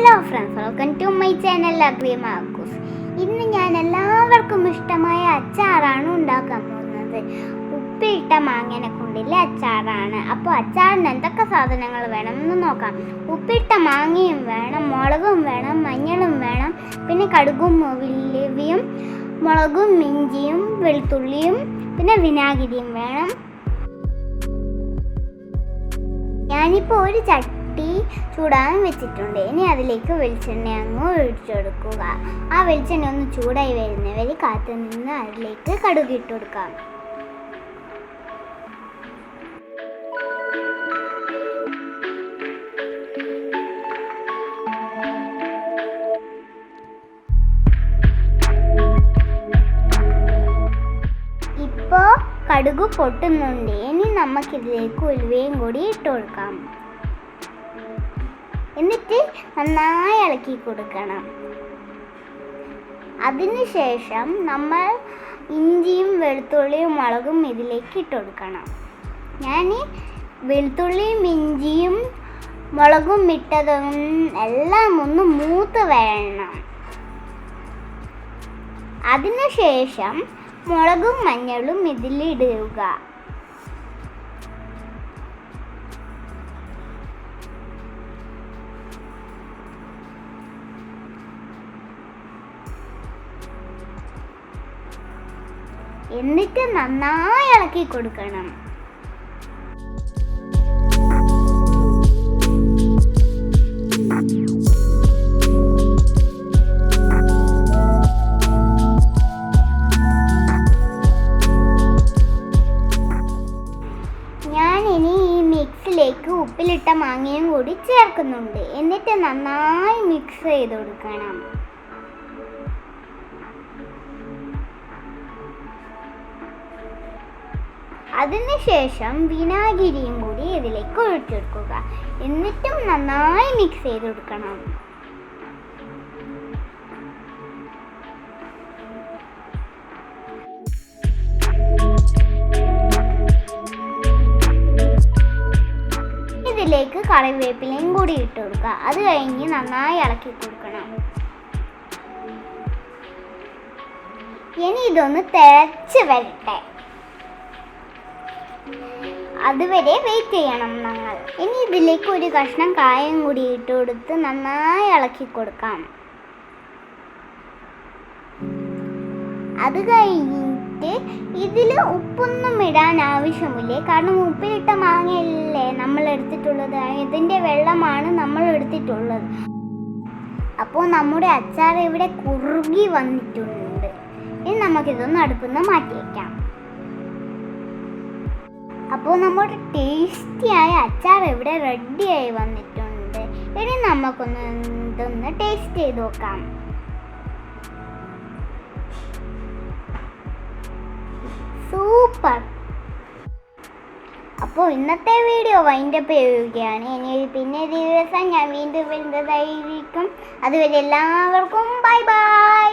Hello friends welcome to my channel agri മാർക്കൂസ് ഇന്ന് ഞാൻ എല്ലാവർക്കും ഇഷ്ടമായ അച്ചാറാണ് ഉണ്ടാക്കാൻ പോകുന്നത്. ഉപ്പിട്ട മാങ്ങനെ കൊണ്ടില്ല അച്ചാറാണ്. അപ്പോൾ അച്ചാറിന് എന്തൊക്കെ സാധനങ്ങൾ വേണം എന്ന് നോക്കാം. ഉപ്പിട്ട മാങ്ങയും വേണം മുളകും വേണം മഞ്ഞളും വേണം പിന്നെ കടുകും വില്ലവിയും മുളകും മിഞ്ചിയും വെളുത്തുള്ളിയും പിന്നെ വിനാഗിരിയും വേണം. ഞാനിപ്പോൾ ഒരു ചട്ടി ചൂടാൻ വെച്ചിട്ടുണ്ട്. ഇനി അതിലേക്ക് വെളിച്ചെണ്ണ അങ്ങ് ഒഴിച്ചെടുക്കുക. ആ വെളിച്ചെണ്ണ ഒന്ന് ചൂടായി വരുന്നവരെ കാത്തു നിന്ന് അതിലേക്ക് കടുക് ഇട്ട് കൊടുക്കാം. ഇപ്പോൾ കടുക് പൊട്ടുന്നുണ്ട്. ഇനി നമുക്കിതിലേക്ക് ഉലുവയും കൂടി ഇട്ട് കൊടുക്കാം. എന്നിട്ട് നന്നായി ഇളക്കി കൊടുക്കണം. അതിനുശേഷം നമ്മൾ ഇഞ്ചിയും വെളുത്തുള്ളിയും മുളകും ഇതിലേക്ക് ഇട്ട് കൊടുക്കണം. ഞാൻ വെളുത്തുള്ളിയും ഇഞ്ചിയും മുളകും ഇട്ടതും എല്ലാം ഒന്ന് മൂത്ത് വേണം അതിനുശേഷം മുളകും മഞ്ഞളും ഇതിലിടുക എന്നിട്ട് നന്നായി ഇളക്കി കൊടുക്കണം. മിക്സിലേക്ക് ഉപ്പിലിട്ട മാങ്ങയും കൂടി ചേർക്കുന്നുണ്ട്. എന്നിട്ട് നന്നായി മിക്സ് ചെയ്ത് കൊടുക്കണം. അതിനുശേഷം വിനാഗിരിയും കൂടി ഇതിലേക്ക് ഒഴിച്ചെടുക്കുക. എന്നിട്ടും നന്നായി മിക്സ് ചെയ്ത് കൊടുക്കണം. ഇതിലേക്ക് കറിവേപ്പിലയും കൂടി ഇട്ട് കൊടുക്കുക. അത് കഴിഞ്ഞ് നന്നായി ഇളക്കി കൊടുക്കണം. ഇനി ഇതൊന്ന് തിളച്ച് വരട്ടെ. അതുവരെ വെയിറ്റ് ചെയ്യണം നമ്മൾ ഇനി ഇതിലേക്ക് ഒരു കഷ്ണം കായം കൂടി ഇട്ട് കൊടുത്ത് നന്നായി ഇളക്കി കൊടുക്കാം. അത് കഴിഞ്ഞിട്ട് ഇതിൽ ഉപ്പൊന്നും ഇടാൻ ആവശ്യമില്ല? കാരണം ഉപ്പിലിട്ട മാങ്ങയല്ലേ നമ്മൾ എടുത്തിട്ടുള്ളത്? ഇതിന്റെ വെള്ളമാണ് നമ്മൾ എടുത്തിട്ടുള്ളത്. അപ്പോൾ നമ്മുടെ അച്ചാർ ഇവിടെ കുറുകി വന്നിട്ടുണ്ട്. ഇനി നമുക്കിതൊന്ന് അടുപ്പിന്ന് മാറ്റി വയ്ക്കാം അപ്പോൾ നമ്മുടെ ടേസ്റ്റിയായ അച്ചാർ ഇവിടെ റെഡിയായി വന്നിട്ടുണ്ട്. ഇനി നമുക്കൊന്ന് ഇതൊന്ന് ടേസ്റ്റ് ചെയ്ത് നോക്കാം. സൂപ്പർ. അപ്പോൾ ഇന്നത്തെ വീഡിയോ വൈൻഡപ്പ് ചെയ്യുകയാണ്. ഇനി പിന്നെ ദിവസം ഞാൻ വീണ്ടും വരുന്നതായിരിക്കും. അതുവരെ എല്ലാവർക്കും ബൈ ബൈ